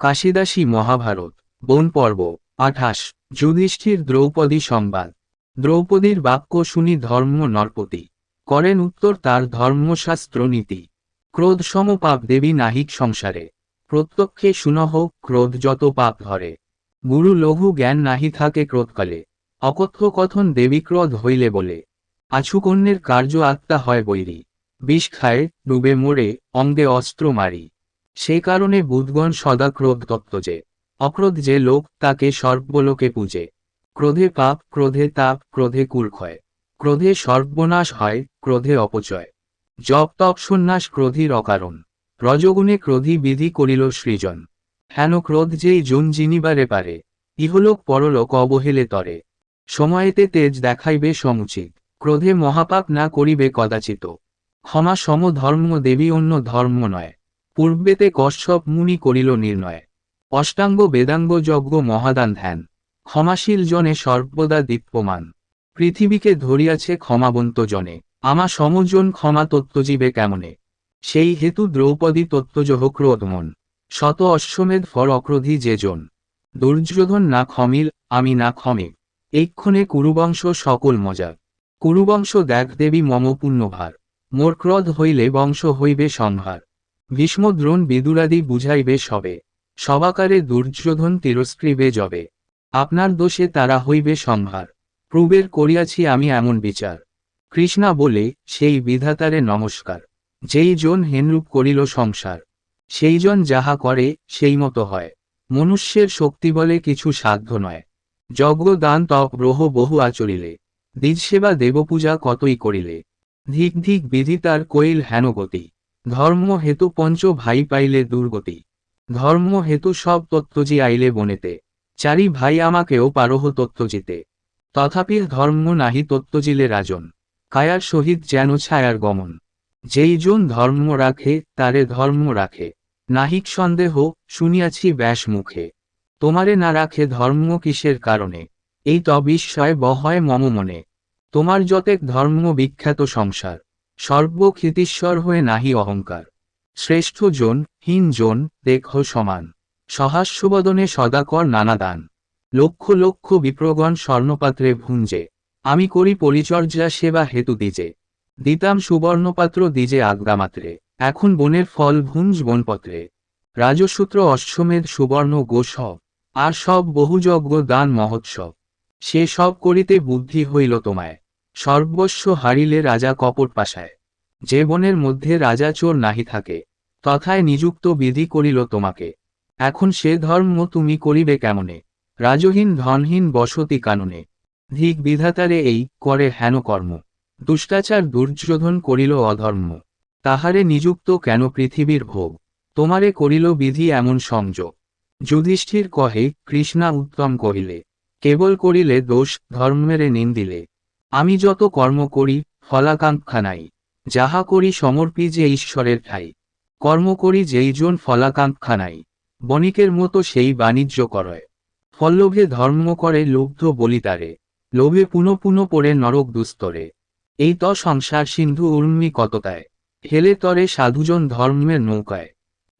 কাশিদাসী মহাভারত, বন পর্ব, আঠাশ, যুধিষ্ঠির দ্রৌপদী সংবাদ। দ্রৌপদীর বাক্য শুনি ধর্ম নরপতি। করেন উত্তর তার ধর্মশাস্ত্র নীতি। ক্রোধ সম পাপ দেবী নাহিক সংসারে। প্রত্যক্ষে শুনহ ক্রোধ যত পাপ ধরে। গুরু লঘু জ্ঞান নাহি থাকে ক্রোধকালে। অকথ্য কথন দেবী ক্রোধ হইলে বলে। আছুকন্যের কার্য আত্মা হয় বৈরী। বিষ খায়, ডুবে মোড়ে অঙ্গে অস্ত্র মারি। সে কারণে বুধগণ সদা ক্রোধ তত্ত্ব যে, অক্রোধ যে লোক তাকে সর্বলোকে পূজে। ক্রোধে পাপ, ক্রোধে তাপ, ক্রোধে কুলক্ষয়। ক্রোধে সর্বনাশ হয়, ক্রোধে অপচয়। জপ, তপ, সন্ন্যাস ক্রোধীর অকারণ। রজগুণে ক্রোধী বিধি করিল সৃজন। হেন ক্রোধ যেই জন জিনিবারে পারে, ইহলোক পরলোক অবহেলে তরে। সময়েতে তেজ দেখাইবে সমুচিত, ক্রোধে মহাপাপ না করিবে কদাচিত। ক্ষমা সম ধর্ম দেবী অন্য ধর্ম নয়। পূর্বেতে কশ্যপ মুনি করিল নির্ণয়। অষ্টাঙ্গ বেদাঙ্গ যজ্ঞ মহাদান ধ্যান। ক্ষমাশীল জনে সর্বদা দীপ্যমান। পৃথিবীকে ধরিয়াছে ক্ষমাবন্ত জনে। আমা সমজন ক্ষমা তত্ত্বজীবে কেমনে? সেই হেতু দ্রৌপদী তত্ত্বজহ ক্রোধমন শত অশ্বমেধ ফর অক্রোধী যে জন। দুর্যোধন না ক্ষমিল, আমি না ক্ষমে। এইক্ষণে কুরুবংশ সকল মজা। কুরুবংশ দেখ দেবী মম পুণ্যভার। মোর ক্রোধ হইলে বংশ হইবে সংহার। ভীষ্ম দ্রোণ বিদুরাদি বুঝাইবে সবে। সবাকারে দুর্যোধন তিরস্কৃবে যবে আপনার দোষে তারা হইবে সংহার প্রবের করিয়াছি আমি এমন বিচার। কৃষ্ণা বলে, সেই বিধাতারে নমস্কার। যেই জন হেনরূপ করিল সংসার। সেই জন যাহা করে, সেই মতো হয়। মনুষ্যের শক্তি বলে কিছু সাধ্য নয়। যজ্ঞ দান তপ গ্রহ বহু আচরিলে। দ্বিজসেবা দেবপূজা কতই করিলে। ধিক ধিক বিধি তার কইল হেন গতি ধর্ম হেতু পঞ্চ ভাই পাইলে দুর্গতি। ধর্ম হেতু সব তত্ত্বজি আইলে বনেতে। চারি ভাই আমাকেও পারহ তত্ত্বজিতে তথাপি ধর্ম নাহি তত্ত্বজিলে রাজন। কায়ার সহিত যেন ছায়ার গমন। যেই জন ধর্ম রাখে, তারে ধর্ম রাখে। নাহিক সন্দেহ, শুনিয়াছি ব্যাস মুখে। তোমারে না রাখে ধর্ম কিসের কারণে? এই তবিস্ময় বহয় মম মনে। তোমার যতেক ধর্ম বিখ্যাত সংসার। সর্বক্ষিতীশ্বর হয়ে নাহি অহংকার। শ্রেষ্ঠ জন, হীন জন, দেখ সমান। সহাস্যবদনে সদাকর নানা দান। লক্ষ লক্ষ বিপ্রগণ স্বর্ণপাত্রে ভুঞ্জে। আমি করি পরিচর্যা সেবা হেতু দিজে দিতাম সুবর্ণপাত্র দিজে আজ্ঞামাত্রে। এখন বনের ফল ভুঞ্জ বনপত্রে। রাজসূত্র অশ্বমেধ সুবর্ণ গোসব আর সব বহুযজ্ঞ দান মহোৎসব। সে সব করিতে বুদ্ধি হইল তোমায়। সর্বস্ব হারিলে রাজা কপট পাশায়। যে বনের মধ্যে রাজা চোর নাহি থাকে, তথায় নিযুক্ত বিধি করিল তোমাকে। এখন সে ধর্ম তুমি করিবে কেমনে? রাজহীন ধনহীন বসতি কাননে। ধিক বিধাতারে এই করে হেন কর্ম? দুষ্টাচার দুর্যোধন করিল অধর্ম। তাহারে নিযুক্ত কেন পৃথিবীর ভোগ? তোমারে করিল বিধি এমন সংযোগ। যুধিষ্ঠির কহে, কৃষ্ণা উত্তম কহিলে, কেবল করিলে দোষ ধর্মেরে নিন্দিলে। আমি যত কর্ম করি ফলাকাঙ্ক্ষা নাই যাহা করি সমর্পি যে ঈশ্বরের ঠাই। কর্ম করি যেই জন ফলাকাঙ্ক্ষা নাই বণিকের মতো সেই বাণিজ্য করয়। ফল্লভে ধর্ম করে লুব্ধ বলিতারে। লোভে পুনঃ পুনঃ পড়ে নরক দুস্তরে। এই ত সংসার সিন্ধু উর্মি কততায়। হেলে তরে সাধুজন ধর্মের নৌকায়।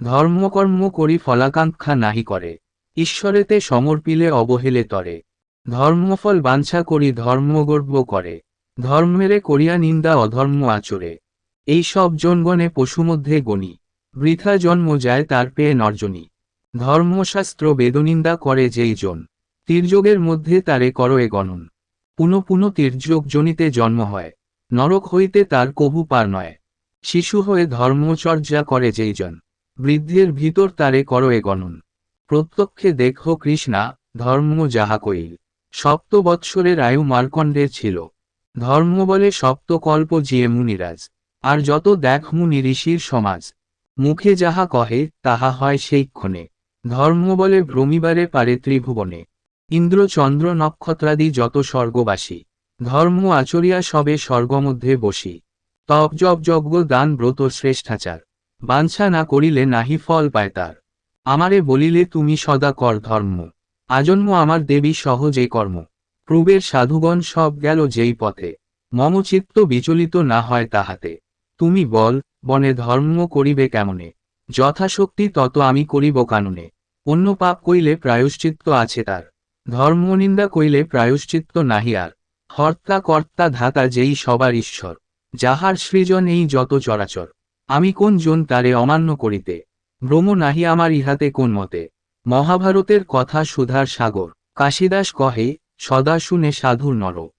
ধর্মকর্ম করি ফলাকাঙ্ক্ষা নাহি করে। ঈশ্বরেতে সমর্পিলে অবহেলে তরে। ধর্মফল বাঞ্ছা করি ধর্মগর্ব করে। ধর্মেরে করিয়া নিন্দা অধর্ম আচরে। এই সব জনগণে পশুমধ্যে গণি। বৃথা জন্ম যায় তার পেয়ে নর্জনী। ধর্মশাস্ত্র বেদনিন্দা করে যেই জন। তীর্যোগের মধ্যে তারে করয়ে গণন। পুনঃ পুনঃ তীর্যোগ জনিতে জন্ম হয়। নরক হইতে তার কবু পার নয়। শিশু হয়ে ধর্মচর্যা করে যেই জন। বৃদ্ধের ভিতর তারে করয়ে গণন। প্রত্যক্ষে দেখহ কৃষ্ণা, ধর্ম যাহা কইল। সপ্ত বৎসরের আয়ু মার্কণ্ডের ছিল। ধর্ম বলে সপ্তকল্প জিয়ে মুনিরাজ, আর যত দেখ মুনি ঋষির সমাজ। মুখে যাহা কহে, তাহা হয় সেইক্ষণে ধর্ম বলে ভ্রমিবারে পারে ত্রিভুবনে। ইন্দ্র চন্দ্র নক্ষত্রাদি যত স্বর্গবাসী। ধর্ম আচরিয়া সবে স্বর্গমধ্যে বসি। তপ জপ যজ্ঞ দান ব্রত শ্রেষ্ঠাচার। বাঞ্ছা না করিলে নাহি ফল পায় তার। আমারে বলিলে তুমি সদা কর ধর্ম। আজন্ম আমার দেবী সহ যে কর্ম। প্রবের সাধুগণ সব গেল যেই পথে। মমচিত্ত বিচলিত না হয় তাহাতে। তুমি বল, বনে ধর্ম করিবে কেমনে? যথাশক্তি তত আমি করিব কাননে। অন্য পাপ কইলে প্রায়শ্চিত্ত আছে তার। ধর্মনিন্দা কইলে প্রায়শ্চিত্ত নাহি আর। হর্তা কর্তা ধাতা যেই সবার ঈশ্বর। যাহার সৃজন এই যত চরাচর। আমি কোন জন তারে অমান্য করিতে? ভ্রম নাহি আমার ইহাতে কোন মতে। মহাভারতের কথা সুধার সাগর। কাশিদাস কহে সদা শুনে সাধুর নর